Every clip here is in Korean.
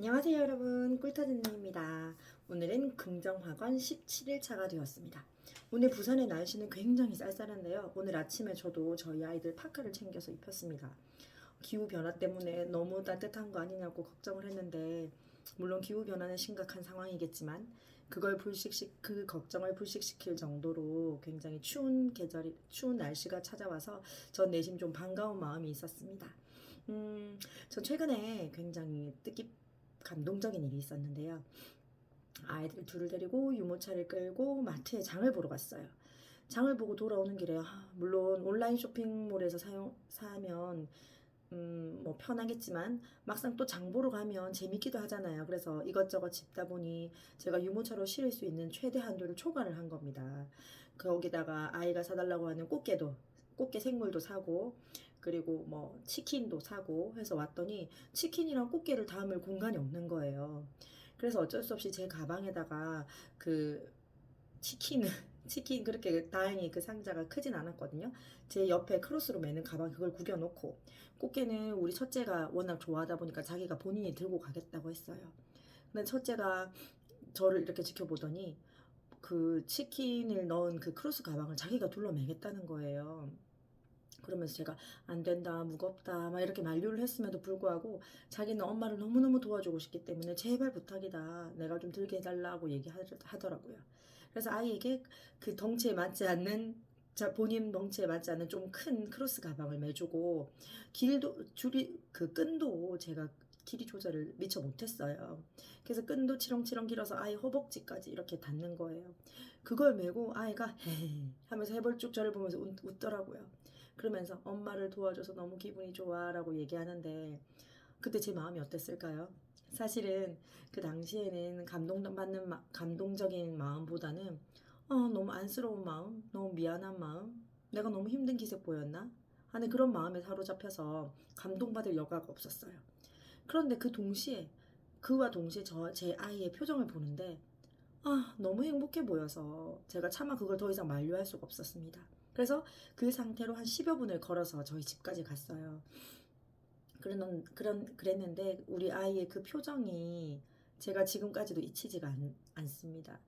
안녕하세요 여러분. 꿀터진님입니다. 오늘은 긍정학원 17일차가 되었습니다. 오늘 부산의 날씨는 굉장히 쌀쌀한데요. 오늘 아침에 저도 저희 아이들 파카를 챙겨서 입혔습니다. 기후변화 때문에 너무 따뜻한 거 아니냐고 걱정을 했는데 물론 기후변화는 심각한 상황이겠지만 그걸 불식시 그 걱정을 불식시킬 정도로 굉장히 추운 계절이 추운 날씨가 찾아와서 전 내심 좀 반가운 마음이 있었습니다. 음, 저 최근에 굉장히 뜻깊 감동적인 일이 있었는데요. 아이들 둘을 데리고 유모차를 끌고 마트에 장을 보러 갔어요. 장을 보고 돌아오는 길에 아, 물론 온라인 쇼핑몰에서 사용 사면 음, 뭐 편하겠지만 막상 또 장 보러 가면 재밌기도 하잖아요. 그래서 이것저것 집다 보니 제가 유모차로 실을 수 있는 최대 한도를 초과를 한 겁니다. 거기다가 아이가 사달라고 하는 꽃게도 꽃게 생물도 사고 그리고 뭐 치킨도 사고 해서 왔더니 치킨이랑 꽃게를 담을 공간이 없는 거예요. 그래서 어쩔 수 없이 제 가방에다가 그 치킨을 치킨 그렇게 다행히 그 상자가 크진 않았거든요. 제 옆에 크로스로 매는 가방 그걸 구겨놓고 꽃게는 우리 첫째가 워낙 좋아하다 보니까 자기가 본인이 들고 가겠다고 했어요. 근데 첫째가 저를 이렇게 지켜보더니 그 치킨을 넣은 그 크로스 가방을 자기가 둘러매겠다는 거예요. 그러면서 제가 안 된다, 무겁다, 막 이렇게 만류를 했음에도 불구하고 자기는 엄마를 너무너무 도와주고 싶기 때문에 제발 부탁이다. 내가 좀 들게 해달라고 얘기하더라고요. 그래서 아이에게 그 덩치에 맞지 않는 자, 본인 덩치에 맞지 않는 좀 큰 크로스 가방을 매주고 길도 줄이 그 끈도 제가 길이 조절을 미처 못했어요. 그래서 끈도 치렁치렁 길어서 아이 허벅지까지 이렇게 닿는 거예요. 그걸 메고 아이가 헤 하면서 해벌쭉 저를 보면서 웃, 웃더라고요. 그러면서 엄마를 도와줘서 너무 기분이 좋아 라고 얘기하는데 그때 제 마음이 어땠을까요? 사실은 그 당시에는 감동받는 마, 감동적인 마음보다는 어, 너무 안쓰러운 마음, 너무 미안한 마음, 내가 너무 힘든 기색 보였나 하는 그런 마음에 사로잡혀서 감동받을 여가가 없었어요. 그런데 그 동시에 그와 동시에 저 제 아이의 표정을 보는데 아 너무 행복해 보여서 제가 차마 그걸 더 이상 만류할 수가 없었습니다. 그래서 그 상태로 한 10여 분을 걸어서 저희 집까지 갔어요. 그런, 그런, 그랬는데 우리 아이의 그 표정이 제가 지금까지도 잊히지가 않, 않습니다.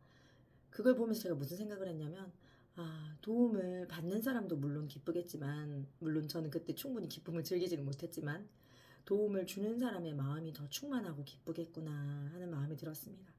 그걸 보면서 제가 무슨 생각을 했냐면, 아, 도움을 받는 사람도 물론 기쁘겠지만, 물론 저는 그때 충분히 기쁨을 즐기지는 못했지만, 도움을 주는 사람의 마음이 더 충만하고 기쁘겠구나 하는 마음이 들었습니다.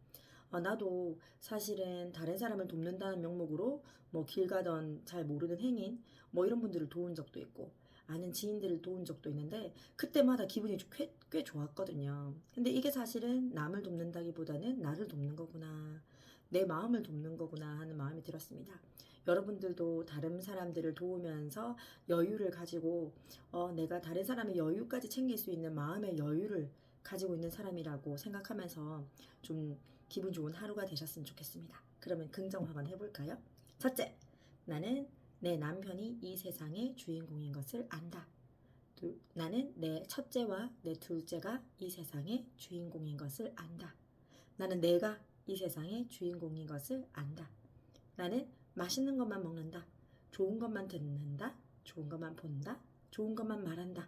아, 나도 사실은 다른 사람을 돕는다는 명목으로 뭐 길 가던 잘 모르는 행인 뭐 이런 분들을 도운 적도 있고 아는 지인들을 도운 적도 있는데 그때마다 기분이 꽤, 꽤 좋았거든요. 근데 이게 사실은 남을 돕는다기보다는 나를 돕는 거구나. 내 마음을 돕는 거구나 하는 마음이 들었습니다. 여러분들도 다른 사람들을 도우면서 여유를 가지고 어, 내가 다른 사람의 여유까지 챙길 수 있는 마음의 여유를 가지고 있는 사람이라고 생각하면서 좀 기분 좋은 하루가 되셨으면 좋겠습니다. 그러면 긍정화만 해볼까요? 첫째, 나는 내 남편이 이 세상의 주인공인 것을 안다. 둘, 나는 내 첫째와 내 둘째가 이 세상의 주인공인 것을 안다. 나는 내가 이 세상의 주인공인 것을 안다. 나는 맛있는 것만 먹는다. 좋은 것만 듣는다. 좋은 것만 본다. 좋은 것만 말한다.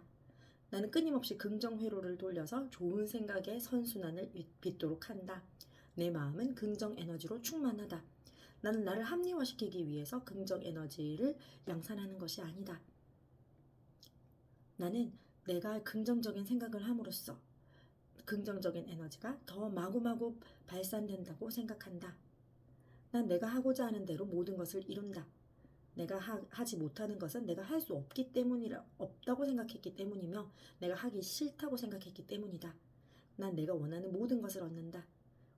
나는 끊임없이 긍정 회로를 돌려서 좋은 생각의 선순환을 빚도록 한다. 내 마음은 긍정 에너지로 충만하다. 나는 나를 합리화시키기 위해서 긍정 에너지를 양산하는 것이 아니다. 나는 내가 긍정적인 생각을 함으로써 긍정적인 에너지가 더 마구마구 발산된다고 생각한다. 난 내가 하고자 하는 대로 모든 것을 이룬다. 내가 하, 지 못하는 것은 내가 할 수 없기 때문이라 없다고 생각했기 때문이며 내가 하기 싫다고 생각했기 때문이다. 난 내가 원하는 모든 것을 얻는다.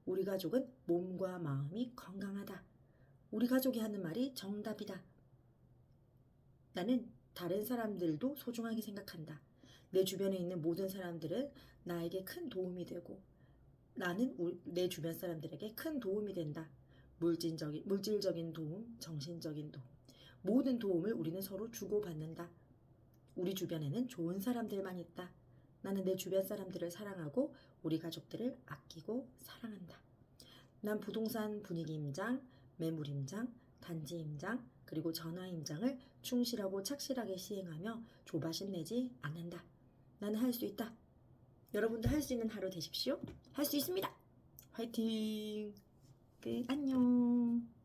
우리 가족은 몸과 마음이 건강하다. 우리 가족이 하는 말이 정답이다. 나는 다른 사람들도 소중하게 생각한다. 내 주변에 있는 모든 사람들은 나에게 큰 도움이 되고 나는 내 주변 사람들에게 큰 도움이 된다. 물질적인, 물질적인 도움, 정신적인 도움. 모든 도움을 우리는 서로 주고받는다. 우리 주변에는 좋은 사람들만 있다. 나는 내 주변 사람들을 사랑하고 우리 가족들을 아끼고 사랑한다. 난 부동산 분위기 임장, 매물 임장, 단지 임장, 그리고 전화 임장을 충실하고 착실하게 시행하며 조바심 내지 않는다. 나는 할 수 있다. 여러분도 할 수 있는 하루 되십시오. 할 수 있습니다. 화이팅. 끝. 안녕.